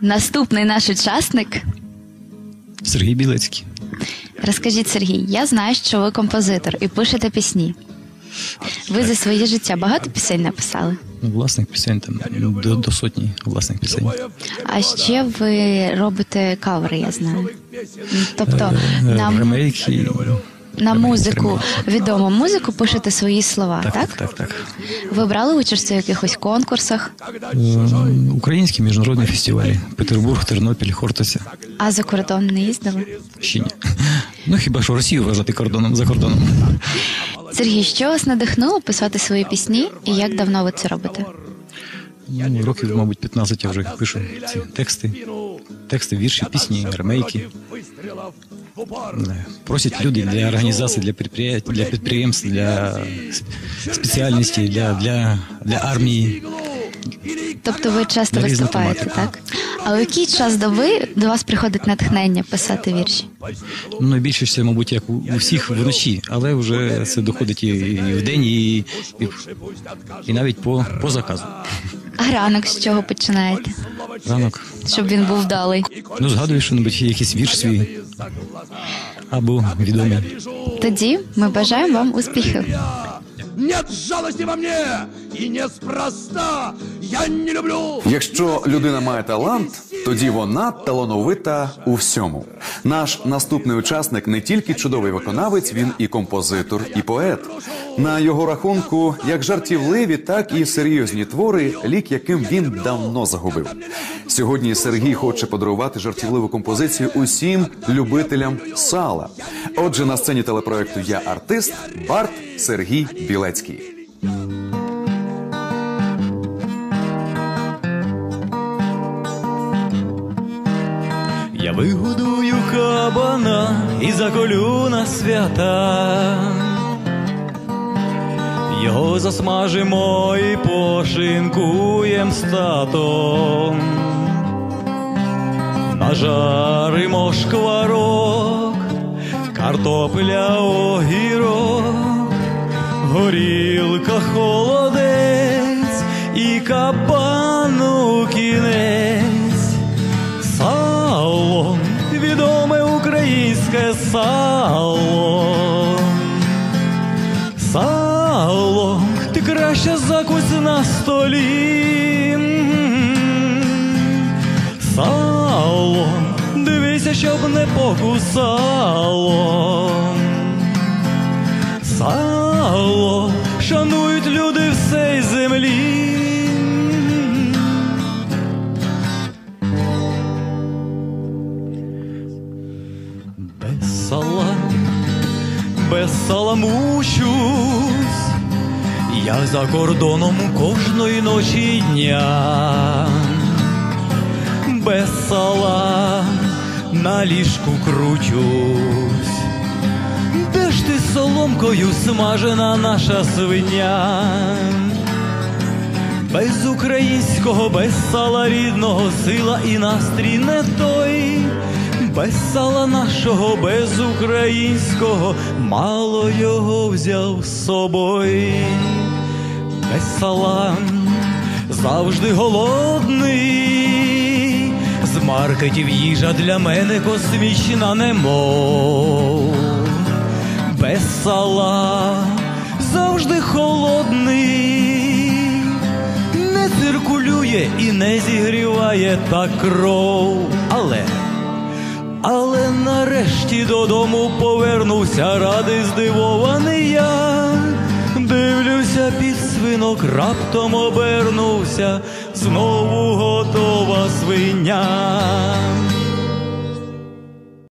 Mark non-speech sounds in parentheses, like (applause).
Наступний наш учасник. Сергій Білецький. Розкажіть, Сергій, я знаю, що ви композитор і пишете пісні. Ви за своє життя багато пісень написали? Ну, власних пісень там до, до сотні власних пісень. А ще ви робите кавери, я знаю. Тобто Е, на, Ремейки. На музику, відому музику пишете свої слова, Так, так? так, так. Ви брали участь у якихось конкурсах, Українські міжнародні фестивалі. Петербург, Тернопіль, Хортиця. а за кордон не їздили? Ще ні. (laughs) Ну хіба що Росію вважати кордоном за кордоном. Сергій, що вас надихнуло писати свої пісні і як давно ви це робите? Ну, років, мабуть, 15 я вже пишу ці тексти. Тексти, вірші, пісні, ремейки. Просять люди для організацій, для підприємств, для підприємств, для спеціальності, для, для, для армії. Тобто ви часто виступаєте, так? А у який час доби до вас приходить натхнення писати вірші? Ну, найбільше все, мабуть, як у всіх вночі, але вже це доходить і, і в день, і, і, і навіть по, по заказу. А ранок з чого починаєте? Ранок. Щоб він був вдалий. Ну, згадуєш що-небудь, якийсь вірш свій або відомий. Тоді ми бажаємо вам успіхів. Нет жалости во мне, и неспроста! Я не люблю! Якщо людина має талант, тоді вона талановита у всьому. Наш наступний учасник не тільки чудовий виконавець, він і композитор, і поет. На його рахунку як жартівливі, так і серйозні твори, лік яким він давно загубив. Сьогодні Сергій хоче подарувати жартівливу композицію усім любителям сала. Отже, на сцені телепроекту Я артист Барт Сергій Білецький. Я кабана і заколю на свята. Його засмажимо і пошинкуєм з татом. Нажаримо шкварок, картопля огірок, горілка холодець і кабану кінець. Сало. Сало, ти краще закусь на столі. Сало, дивися, щоб не покусало. Сало, шанують люди всей землі. Без сала мучусь, я за кордоном кожної ночі дня. Без сала на ліжку кручусь. Де ж ти соломкою смажена наша свиня? Без українського, без сала рідного, сила і настрій не той. Без сала нашого, без українського, мало його взяв з собою. Без сала завжди голодний. З маркетів їжа для мене космічна немов. Без сала завжди холодний, не циркулює і не зігріває так кров. Але, але нарешті додому повернувся радий здивований я. Дивлюся під свинок, раптом обернувся, знову готова свиня.